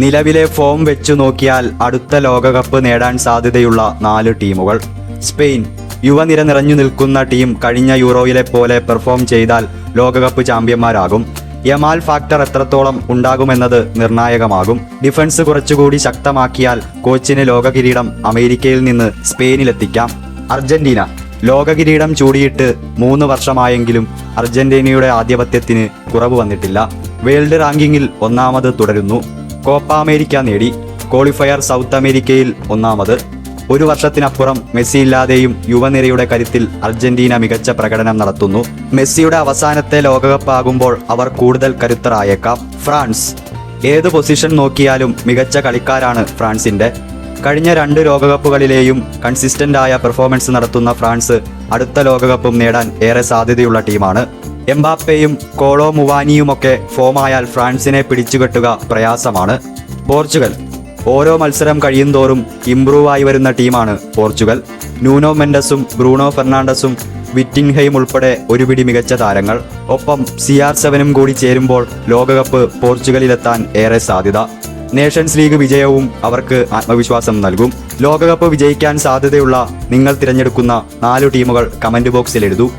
നിലവിലെ ഫോം വെച്ചു നോക്കിയാൽ അടുത്ത ലോകകപ്പ് നേടാൻ സാധ്യതയുള്ള നാല് ടീമുകൾ. സ്പെയിൻ യുവനിര നിറഞ്ഞു നിൽക്കുന്ന ടീം കഴിഞ്ഞ യൂറോയിലെ പോലെ പെർഫോം ചെയ്താൽ ലോകകപ്പ് ചാമ്പ്യന്മാരാകും. യമാൽ ഫാക്ടർ എത്രത്തോളം ഉണ്ടാകുമെന്നത് നിർണായകമാകും. ഡിഫൻസ് കുറച്ചുകൂടി ശക്തമാക്കിയാൽ കോച്ചിന് ലോകകിരീടം അമേരിക്കയിൽ നിന്ന് സ്പെയിനിലെത്തിക്കാം. അർജന്റീന ലോകകിരീടം ചൂടിയിട്ട് മൂന്ന് വർഷമായെങ്കിലും അർജന്റീനയുടെ ആധിപത്യത്തിന് കുറവ് വന്നിട്ടില്ല. വേൾഡ് റാങ്കിങ്ങിൽ ഒന്നാമത് തുടരുന്നു. കോപ്പ അമേരിക്ക നേടി ക്വാളിഫയർ സൗത്ത് അമേരിക്കയിൽ ഒന്നാമത്. ഒരു വർഷത്തിനപ്പുറം മെസ്സി ഇല്ലാതെയും യുവനിരയുടെ കരുത്തിൽ അർജന്റീന മികച്ച പ്രകടനം നടത്തുന്നു. മെസ്സിയുടെ അവസാനത്തെ ലോകകപ്പ് ആകുമ്പോൾ അവർ കൂടുതൽ കരുത്തരായേക്കാം. ഫ്രാൻസ്. ഏത് പൊസിഷൻ നോക്കിയാലും മികച്ച കളിക്കാരാണ് ഫ്രാൻസിന്റെ. കഴിഞ്ഞ രണ്ട് ലോകകപ്പുകളിലെയും കൺസിസ്റ്റന്റായ പെർഫോമൻസ് നടത്തുന്ന ഫ്രാൻസ് അടുത്ത ലോകകപ്പും നേടാൻ ഏറെ സാധ്യതയുള്ള ടീമാണ്. എംബാപ്പയും കോളോ മുവാനിയുമൊക്കെ ഫോമായാൽ ഫ്രാൻസിനെ പിടിച്ചുകെട്ടുക പ്രയാസമാണ്. പോർച്ചുഗൽ. ഓരോ മത്സരം കഴിയുന്തോറും ഇംപ്രൂവായി വരുന്ന ടീമാണ് പോർച്ചുഗൽ. നൂനോ മെൻഡസും ബ്രൂണോ ഫെർണാണ്ടസും വിറ്റിൻഹൈം ഉൾപ്പെടെ ഒരുപിടി മികച്ച താരങ്ങൾ. ഒപ്പം സി ആർ സെവനും കൂടി ചേരുമ്പോൾ ലോകകപ്പ് പോർച്ചുഗലിലെത്താൻ ഏറെ സാധ്യത. നേഷൻസ് ലീഗ് വിജയവും അവർക്ക് ആത്മവിശ്വാസം നൽകും. ലോകകപ്പ് വിജയിക്കാൻ സാധ്യതയുള്ള നിങ്ങൾ തിരഞ്ഞെടുക്കുന്ന നാലു ടീമുകൾ കമന്റ് ബോക്സിൽ എഴുതൂ.